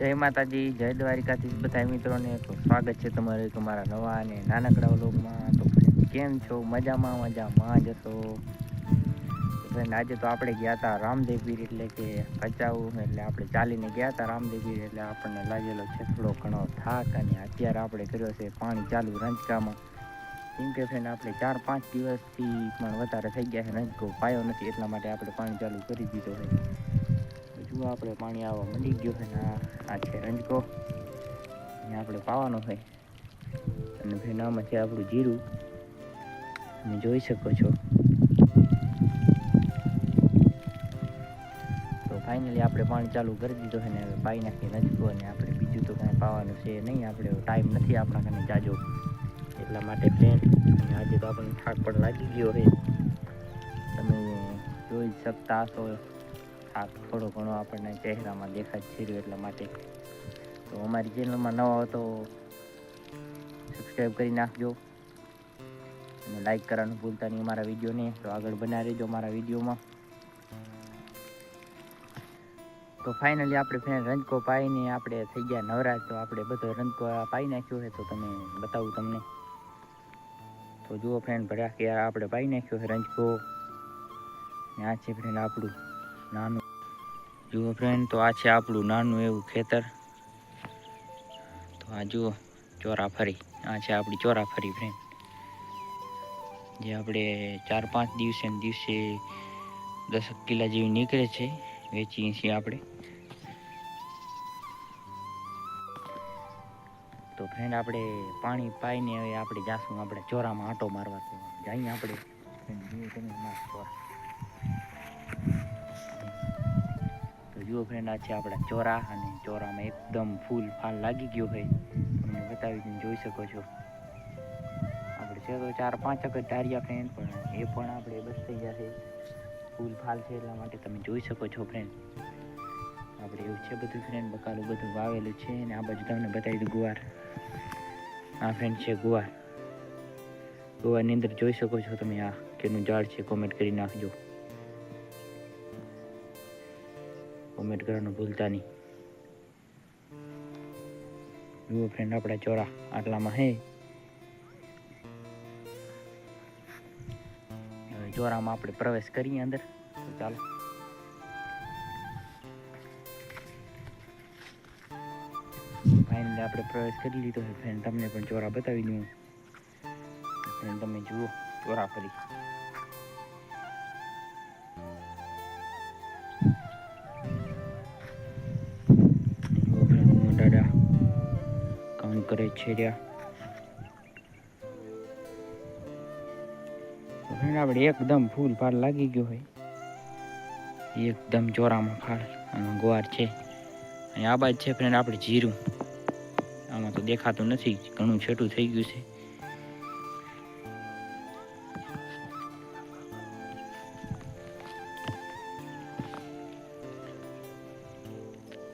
જય માતાજી, જય દ્વારિકાથી બધા મિત્રોને તો સ્વાગત છે તમારે તમારા નવા અને નાનકડા વ્લોગમાં. તો કેમ છો? મજામાં મજામાં જ હતો ફ્રેન્ડ આજે તો આપણે ગયા હતા રામદેવપીર એટલે કે ભચાઉ, એટલે આપણે ચાલીને ગયા હતા રામદેવપીર એટલે આપણને લાગેલો છે થોડો ઘણો થાક અને અત્યારે આપણે કર્યો છે પાણી ચાલુ રંજકામાં. કેમ કે ફ્રેન્ડ આપણે ચાર પાંચ દિવસથી પણ વધારે થઈ ગયા છે, રંજકો પાયો નથી, એટલા માટે આપણે પાણી ચાલુ કરી દીધો છે. જુઓ આપણે પાણી આવવા મંડી ગયું છે ને આ છે રંજકો. અને આપણે પાવાનો હોય અને ભાઈ નામાં છે આપણું જીરું તમે જોઈ શકો છો. તો ફાઇનલી આપણે પાણી ચાલુ કરી દીધું છે ને હવે પાઈ નાખી રંજકો અને આપણે બીજું તો કાંઈ પાવાનું છે નહીં. આપણે ટાઈમ નથી આપણા કને જાજો. એટલા માટે ફ્રેન્ડ આજે તો આપણને થાક પણ લાગી ગયો છે. તમે જોઈ શકતા હશો. થાક થોડો ઘણો આપણને ચહેરામાં દેખાય છે એટલા માટે. તો અમારી ચેનલમાં નવા હો તો સબસ્ક્રાઈબ કરી નાખજો. અને લાઈક કરવાનું ભૂલતા નહીં અમારા વિડીયોને. તો આગળ બનાવી રહેજો અમારા વિડીયોમાં. તો ફાઇનલી આપણે ફ્રેન્ડ રંજકો પાઈને આપણે થઈ ગયા નવરાશ તો આપણે બધો રંજકો આ પાઈ નાખ્યો છે. તો તમે બતાવું તમને. તો જુઓ ફ્રેન્ડ ભર્યા કે આપણે પાઈ નાખ્યો છે રંજકો. આ છે ફ્રેન્ડ આપણું. નાનું. જુઓ ફ્રેન્ડ તો આ છે આપણું નાનું એવું ખેતર. તો આ જુઓ, ચોરાફરી. આ છે આપણી ચોરાફરી ફ્રેન્ડ જે આપણે ચાર પાંચ દિવસે દિવસે દસક કિલા જેવી નીકળે છે, વેચીએ છીએ આપણે. તો ફ્રેન્ડ આપણે પાણી પાઈને હવે આપણે જાશું, આપણે ચોરામાં આંટો મારવા તો. જઈએ આપણે. ચોરા. જુઓ ફ્રેન્ડ આ છે આપણા ચોરા અને ચોરામાં એકદમ ફૂલ ફાલ લાગી ગયો હોય તમને બતાવી જોઈ શકો છો. આપણે છે તો ચાર પાંચ વખત ધાર્યા ફ્રેન્ડ પણ એ પણ આપણે બસ થઈ જશે ફૂલ ફાલ છે એટલા માટે તમે જોઈ શકો છો ફ્રેન્ડ આપણે એવું છે બધું ફ્રેન્ડ બકાલું બધું વાવેલું છે અને આ બાજુ તમને બતાવી દઉં ગુવાર. આ ફ્રેન્ડ છે ગુવાર. ગુવારની અંદર જોઈ શકો છો તમે આ કેનું ઝાડ છે કોમેન્ટ કરી નાખજો. કોમેન્ટ કરવાનું ભૂલતા નહીં. જુઓ ફ્રેન્ડ આપણા ચોરા આટલામાં હે. ચોરામાં આપણે પ્રવેશ કરીએ અંદર. તો ચાલો. ફાઇનલી આપણે પ્રવેશ કરી લીધો છે. ફ્રેન્ડ તમને પણ ચોરા બતાવી દઉં. ફ્રેન્ડ તમે જુઓ ચોરા ફરી. કરે છે એકદમ ફૂલ ફાળ લાગી ગયો હોય. એકદમ ચોરામાં ફાળ અને ગોવાર છે. અને આ બાજુ છે ફ્રેન્ડ આપણે જીરું. આમાં તો દેખાતું નથી. ઘણું છેટું થઈ ગયું છે.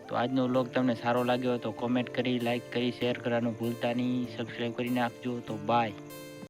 તો આજનો વ્લોગ તમને સારો લાગ્યો તો કોમેન્ટ કરી લાઈક કરી શેર કરવાનું ભૂલતા નહીં. સબસ્ક્રાઈબ કરી નાખજો. તો બાય